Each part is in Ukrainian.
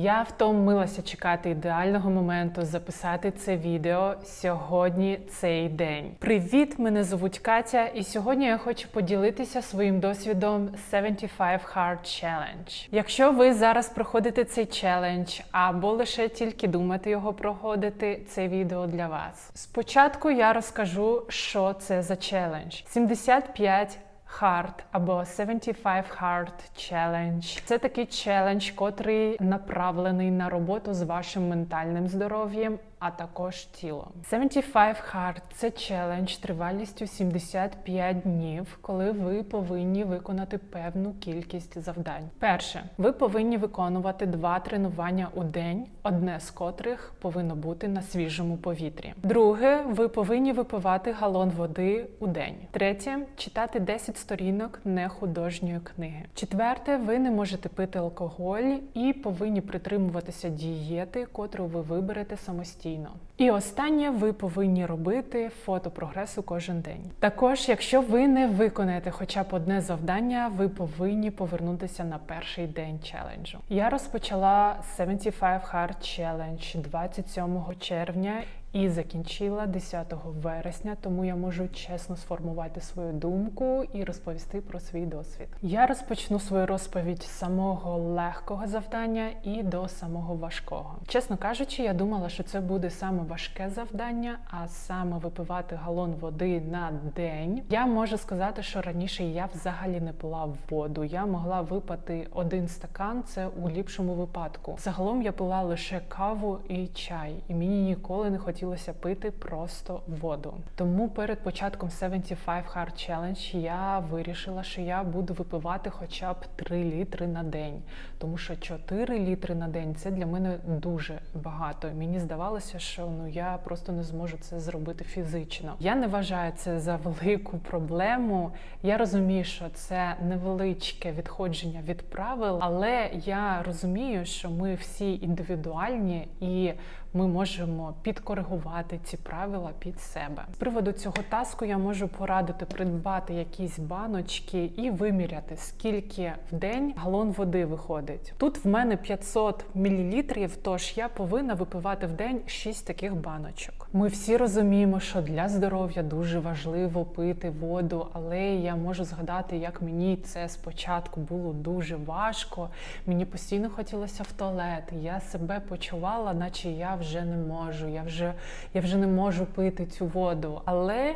Я втомилася чекати ідеального моменту записати це відео. Сьогодні цей день. Привіт! Мене звуть Катя, і сьогодні я хочу поділитися своїм досвідом 75 Hard Challenge. Якщо ви зараз проходите цей челендж або лише тільки думаєте його проходити, це відео для вас. Спочатку я розкажу, що це за челендж. 75 Hard або 75 Hard Challenge. Це такий челендж, котрий направлений на роботу з вашим ментальним здоров'ям, а також тілом. 75 Hard – це челендж тривалістю 75 днів, коли ви повинні виконати певну кількість завдань. Перше, ви повинні виконувати два тренування у день, одне з котрих повинно бути на свіжому повітрі. Друге, ви повинні випивати галон води у день. Третє читати 10 сторінок нехудожньої книги. Четверте, ви не можете пити алкоголь і повинні притримуватися дієти, котру ви виберете самостійно. І останнє, ви повинні робити фото прогресу кожен день. Також, якщо ви не виконаєте хоча б одне завдання, ви повинні повернутися на перший день челенджу. Я розпочала 75 Hard Challenge 27 червня і закінчила 10 вересня, тому я можу чесно сформувати свою думку і розповісти про свій досвід. Я розпочну свою розповідь з самого легкого завдання і до самого важкого. Чесно кажучи, я думала, що це буде саме важке завдання, а саме випивати галон води на день. Я можу сказати, що раніше я взагалі не пила воду. Я могла випити один стакан, це у ліпшому випадку. Загалом я пила лише каву і чай, і мені ніколи не хотілося пити просто воду. Тому перед початком 75 Hard Challenge я вирішила, що я буду випивати хоча б 3 літри на день, тому що 4 літри на день це для мене дуже багато. Мені здавалося, що ну я просто не зможу це зробити фізично. Я не вважаю це за велику проблему. Я розумію, що це невеличке відходження від правил, але я розумію, що ми всі індивідуальні і ми можемо підкоригувати ці правила під себе. З приводу цього таску я можу порадити придбати якісь баночки і виміряти, скільки в день галон води виходить. Тут в мене 500 мл, тож я повинна випивати в день 6 таких баночок. Ми всі розуміємо, що для здоров'я дуже важливо пити воду, але я можу згадати, як мені це спочатку було дуже важко. Мені постійно хотілося в туалет. Я себе почувала, наче я вже не можу. Я вже, я вже не можу пити цю воду. Але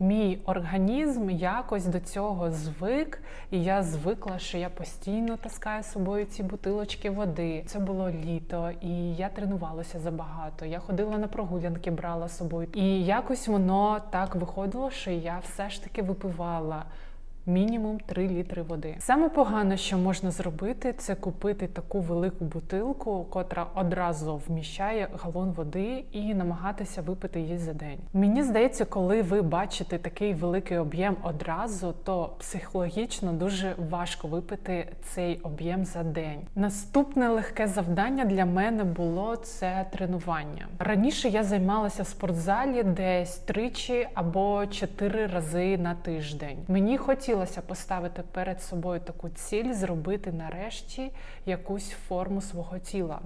Мій організм якось до цього звик, і я звикла, що я постійно таскаю з собою ці бутилочки води. Це було літо, і я тренувалася забагато. Я ходила на прогулянки, брала з собою. І якось воно так виходило, що я все ж таки випивала. Мінімум 3 літри води. Саме погане, що можна зробити, це купити таку велику бутилку, котра одразу вміщає галон води, і намагатися випити її за день. Мені здається, коли ви бачите такий великий об'єм одразу, то психологічно дуже важко випити цей об'єм за день. Наступне легке завдання для мене було це тренування. Раніше я займалася в спортзалі десь тричі або чотири рази на тиждень. Мені хотілося хотілося поставити перед собою таку ціль, зробити нарешті якусь форму свого тіла.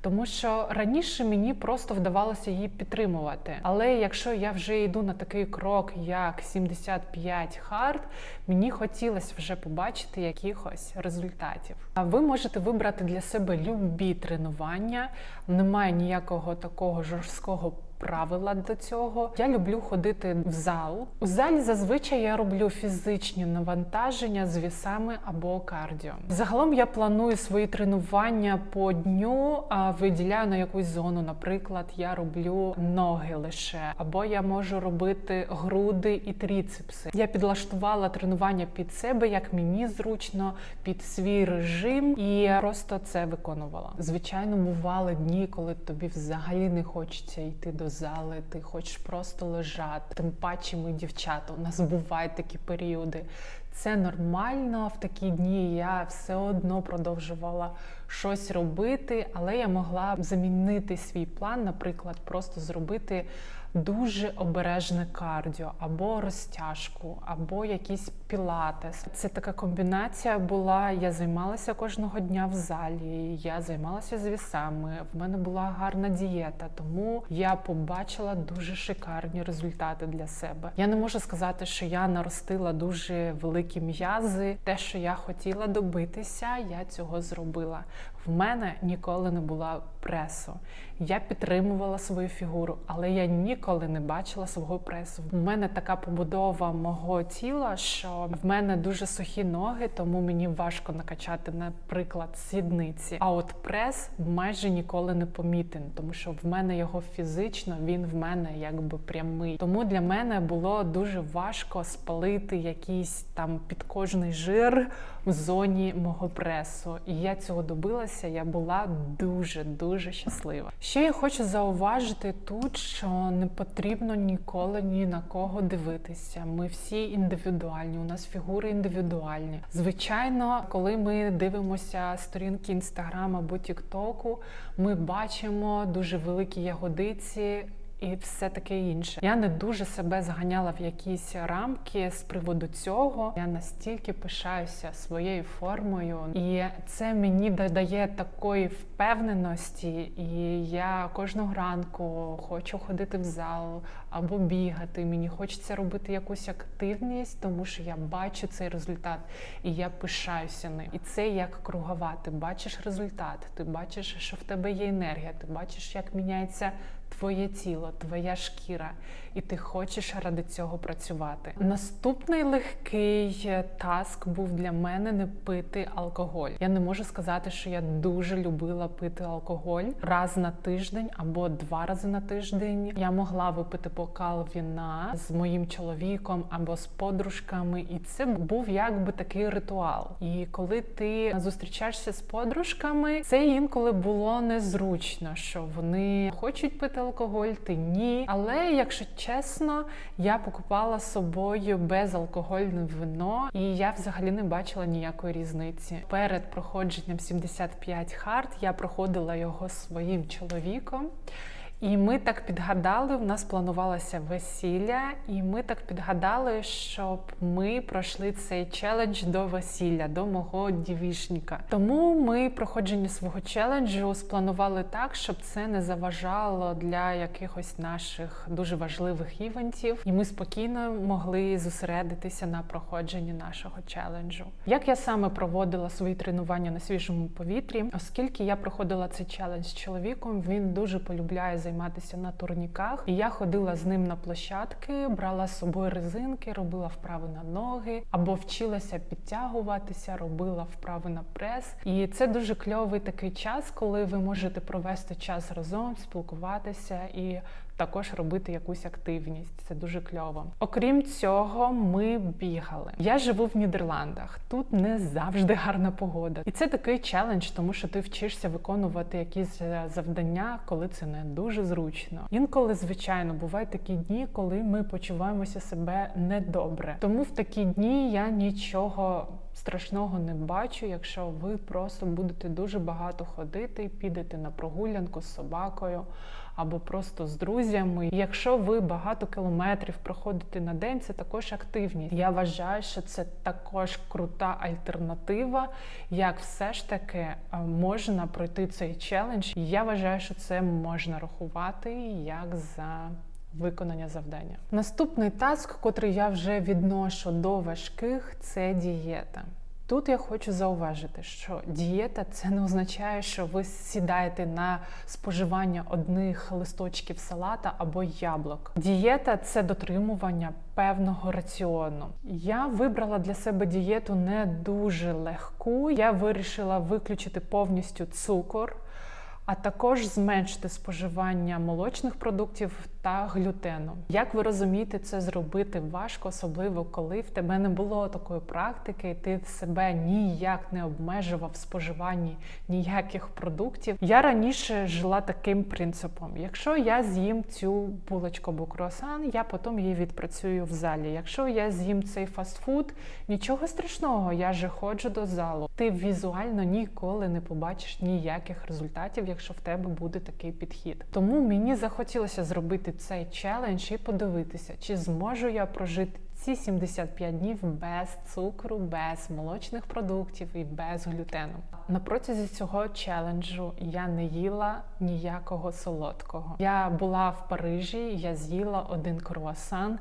Тому що раніше мені просто вдавалося її підтримувати. Але якщо я вже йду на такий крок, як 75 хард, мені хотілося вже побачити якихось результатів. А ви можете вибрати для себе любі тренування, немає ніякого такого жорсткого правила до цього. Я люблю ходити в зал. У залі зазвичай я роблю фізичні навантаження з вісами або кардіо. Загалом я планую свої тренування по дню, а виділяю на якусь зону. Наприклад, я роблю ноги лише, або я можу робити груди і тріцепси. Я підлаштувала тренування під себе, як мені зручно, під свій режим, і просто це виконувала. Звичайно, бували дні, коли тобі взагалі не хочеться йти до зали, ти хочеш просто лежати. Тим паче ми дівчата. У нас бувають такі періоди. Це нормально. В такі дні я все одно продовжувала щось робити, але я могла замінити свій план, наприклад, просто зробити дуже обережне кардіо, або розтяжку, або якісь пілатес. Це така комбінація була. Я займалася кожного дня в залі, я займалася з вісами. В мене була гарна дієта, тому я побачила дуже шикарні результати для себе. Я не можу сказати, що я наростила дуже великі м'язи. Те, що я хотіла добитися, я цього зробила. В мене ніколи не була пресу. Я підтримувала свою фігуру, але я ніколи не бачила свого пресу. В мене така побудова мого тіла, що в мене дуже сухі ноги, тому мені важко накачати, наприклад, сідниці. А от прес майже ніколи не помітен, тому що в мене його фізично, він в мене якби прямий. Тому для мене було дуже важко спалити якийсь там підкожний жир в зоні мого пресу. І я цього добилася. Я була дуже дуже щаслива. Ще я хочу зауважити тут, що не потрібно ніколи ні на кого дивитися. Ми всі індивідуальні, у нас фігури індивідуальні. Звичайно, коли ми дивимося сторінки інстаграм або тіктоку, ми бачимо дуже великі ягодиці. І все таке інше. Я не дуже себе заганяла в якісь рамки з приводу цього. Я настільки пишаюся своєю формою, і це мені додає такої впевненості. І я кожного ранку хочу ходити в зал або бігати. Мені хочеться робити якусь активність, тому що я бачу цей результат і я пишаюся ним. І це як кругова. Ти бачиш результат, ти бачиш, що в тебе є енергія, ти бачиш, як міняється твоє тіло, твоя шкіра, і ти хочеш ради цього працювати. Наступний легкий таск був для мене не пити алкоголь. Я не можу сказати, що я дуже любила пити алкоголь раз на тиждень або два рази на тиждень. Я могла випити бокал віна з моїм чоловіком або з подружками, і це був якби такий ритуал. І коли ти зустрічаєшся з подружками, це інколи було незручно, що вони хочуть пити алкоголь, ти ні. Але якщо чесно, я покупала собою безалкогольне вино, і я взагалі не бачила ніякої різниці. Перед проходженням 75 хард я проходила його своїм чоловіком. І ми так підгадали, в нас планувалося весілля, і ми так підгадали, щоб ми пройшли цей челендж до весілля, до мого дівішника. Тому ми проходження свого челенджу спланували так, щоб це не заважало для якихось наших дуже важливих івентів, і ми спокійно могли зосередитися на проходженні нашого челенджу. Як я саме проводила свої тренування на свіжому повітрі, оскільки я проходила цей челендж з чоловіком, він дуже полюбляє займатися на турніках. І я ходила з ним на площадки, брала з собою резинки, робила вправи на ноги або вчилася підтягуватися, робила вправи на прес. І це дуже кльовий такий час, коли ви можете провести час разом, спілкуватися і також робити якусь активність. Це дуже кльово. Окрім цього, ми бігали. Я живу в Нідерландах. Тут не завжди гарна погода, і це такий челендж, тому що ти вчишся виконувати якісь е, завдання, коли це не дуже зручно. Інколи, звичайно, бувають такі дні, коли ми почуваємося себе недобре. Тому в такі дні я нічого. Страшного не бачу, якщо ви просто будете дуже багато ходити, підете на прогулянку з собакою або просто з друзями. Якщо ви багато кілометрів проходите на день, це також активність. Я вважаю, що це також крута альтернатива, як все ж таки е, можна пройти цей челендж. Я вважаю, що це можна рахувати як за. Виконання завдання. Наступний таск, котрий я вже відношу до важких, це дієта. Тут я хочу зауважити, що дієта це не означає, що ви сідаєте на споживання одних листочків салата або яблук. Дієта це дотримування певного раціону. Я вибрала для себе дієту не дуже легку. Я вирішила виключити повністю цукор. А також зменшити споживання молочних продуктів та глютену. Як ви розумієте, це зробити важко, особливо коли в тебе не було такої практики, і ти себе ніяк не обмежував в споживанні ніяких продуктів. Я раніше жила таким принципом: якщо я з'їм цю булочку або круасан, я потім її відпрацюю в залі. Якщо я з'їм цей фастфуд, нічого страшного, я же ходжу до залу. Ти візуально ніколи не побачиш ніяких результатів, якщо в тебе буде такий підхід. Тому мені захотілося зробити цей челендж і подивитися, чи зможу я прожити ці 75 днів без цукру, без молочних продуктів і без глютену. На протязі цього челенджу я не їла ніякого солодкого. Я була в Парижі, я з'їла один круасан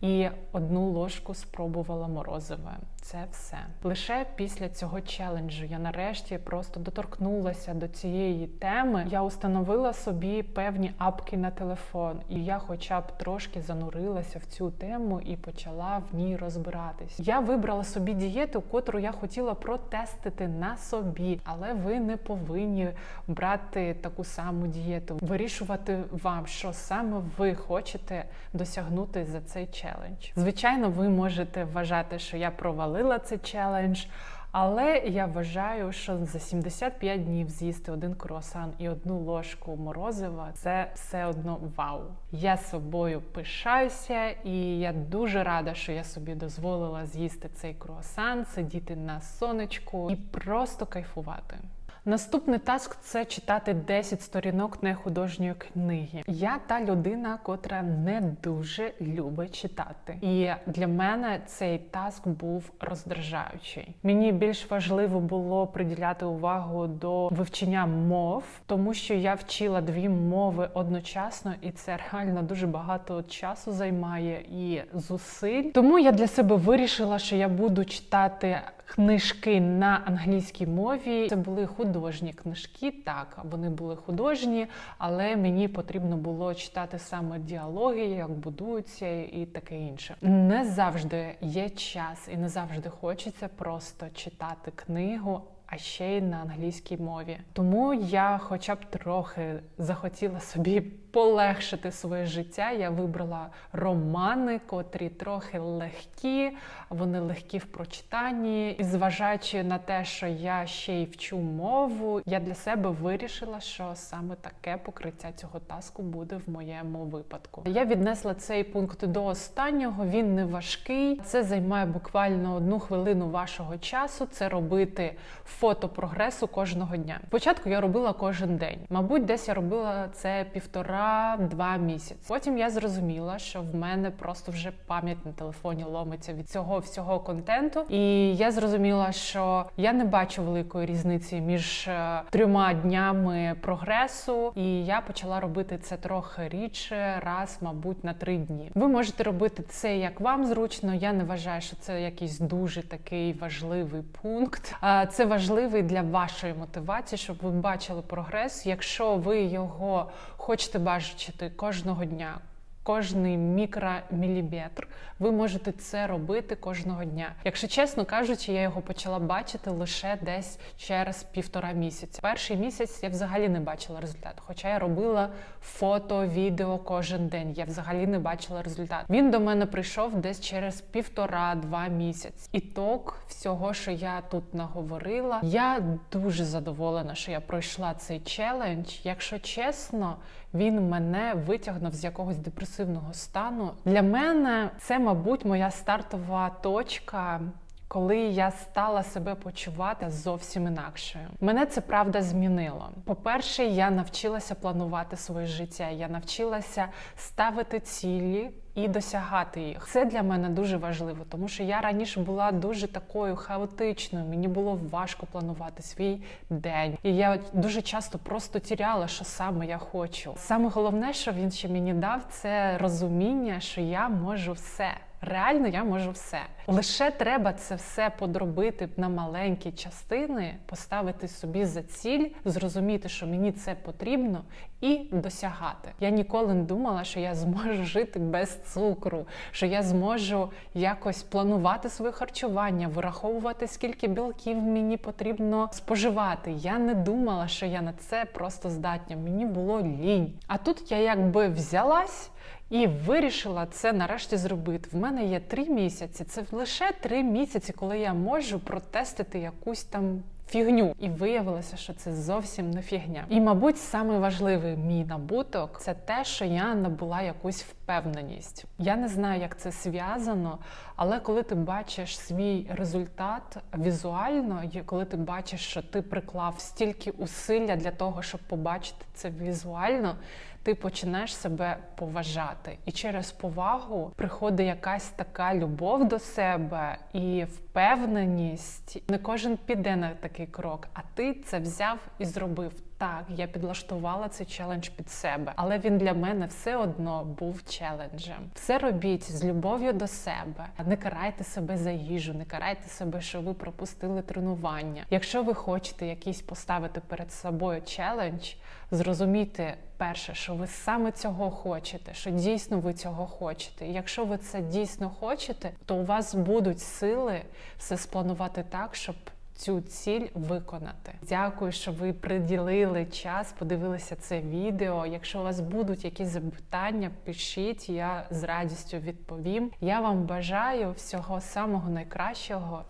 і одну ложку спробувала морозиве. Це все. Лише після цього челенджу я нарешті просто доторкнулася до цієї теми. Я установила собі певні апки на телефон, і я, хоча б трошки занурилася в цю тему і почала в ній розбиратись. Я вибрала собі дієту, котру я хотіла протестити на собі, але ви не повинні брати таку саму дієту, вирішувати вам, що саме ви хочете досягнути за цей челендж. Звичайно, ви можете вважати, що я провалила цей челендж. Але я вважаю, що за 75 днів з'їсти один круасан і одну ложку морозива це все одно вау. Я собою пишаюся, і я дуже рада, що я собі дозволила з'їсти цей круасан, сидіти на сонечку і просто кайфувати. Наступний таск це читати 10 сторінок нехудожньої книги. Я та людина, котра не дуже любить читати. І для мене цей таск був роздражаючий. Мені більш важливо було приділяти увагу до вивчення мов, тому що я вчила дві мови одночасно, і це реально дуже багато часу займає і зусиль. Тому я для себе вирішила, що я буду читати книжки на англійській мові. Це були художні книжки. Так, вони були художні, але мені потрібно було читати саме діалоги, як будуються і таке інше. Не завжди є час, і не завжди хочеться просто читати книгу. А ще й на англійській мові. Тому я, хоча б трохи захотіла собі полегшити своє життя. Я вибрала романи, котрі трохи легкі, вони легкі в прочитанні. І зважаючи на те, що я ще й вчу мову, я для себе вирішила, що саме таке покриття цього таску буде в моєму випадку. Я віднесла цей пункт до останнього. Він не важкий. Це займає буквально одну хвилину вашого часу. Це робити фото прогресу кожного дня. Спочатку я робила кожен день. Мабуть, десь я робила це півтора-два місяці. Потім я зрозуміла, що в мене просто вже пам'ять на телефоні ломиться від цього всього контенту. І я зрозуміла, що я не бачу великої різниці між е, трьома днями прогресу, і я почала робити це трохи рідше, раз, мабуть, на три дні. Ви можете робити це як вам зручно. Я не вважаю, що це якийсь дуже такий важливий пункт. Це важливий для вашої мотивації, щоб ви бачили прогрес. Якщо ви його хочете бачити кожного дня. Кожний мікроміліметр, ви можете це робити кожного дня. Якщо чесно кажучи, я його почала бачити лише десь через півтора місяця. Перший місяць я взагалі не бачила результат. Хоча я робила фото, відео кожен день. Я взагалі не бачила результат. Він до мене прийшов десь через півтора-два місяці. Ітог всього, що я тут наговорила. Я дуже задоволена, що я пройшла цей челендж. Якщо чесно, він мене витягнув з якогось депресивного стану. Для мене це, мабуть, моя стартова точка. Коли я стала себе почувати зовсім інакшою, мене це правда змінило. По-перше, я навчилася планувати своє життя. Я навчилася ставити цілі і досягати їх. Це для мене дуже важливо, тому що я раніше була дуже такою хаотичною. Мені було важко планувати свій день, і я дуже часто просто тіряла, що саме я хочу. Саме головне, що він ще мені дав, це розуміння, що я можу все. Реально я можу все. Лише треба це все подробити на маленькі частини, поставити собі за ціль, зрозуміти, що мені це потрібно, і досягати. Я ніколи не думала, що я зможу жити без цукру, що я зможу якось планувати своє харчування, вираховувати, скільки білків мені потрібно споживати. Я не думала, що я на це просто здатна. Мені було лінь. А тут я якби взялась. І вирішила це нарешті зробити. В мене є три місяці. Це лише три місяці, коли я можу протестити якусь там. Фігню, і виявилося, що це зовсім не фігня. І, мабуть, саме важливий мій набуток це те, що я набула якусь впевненість. Я не знаю, як це зв'язано, але коли ти бачиш свій результат візуально, і коли ти бачиш, що ти приклав стільки усилля для того, щоб побачити це візуально, ти починаєш себе поважати. І через повагу приходить якась така любов до себе і впевненість. Не кожен піде на такий крок, а ти це взяв і зробив. Так, я підлаштувала цей челендж під себе, але він для мене все одно був челенджем. Все робіть з любов'ю до себе. Не карайте себе за їжу, не карайте себе, що ви пропустили тренування. Якщо ви хочете якийсь поставити перед собою челендж, зрозумійте перше, що ви саме цього хочете, що дійсно ви цього хочете. Якщо ви це дійсно хочете, то у вас будуть сили все спланувати так, щоб цю ціль виконати. Дякую, що ви приділили час, подивилися це відео. Якщо у вас будуть якісь запитання, пишіть, я з радістю відповім. Я вам бажаю всього самого найкращого.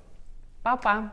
Па-па!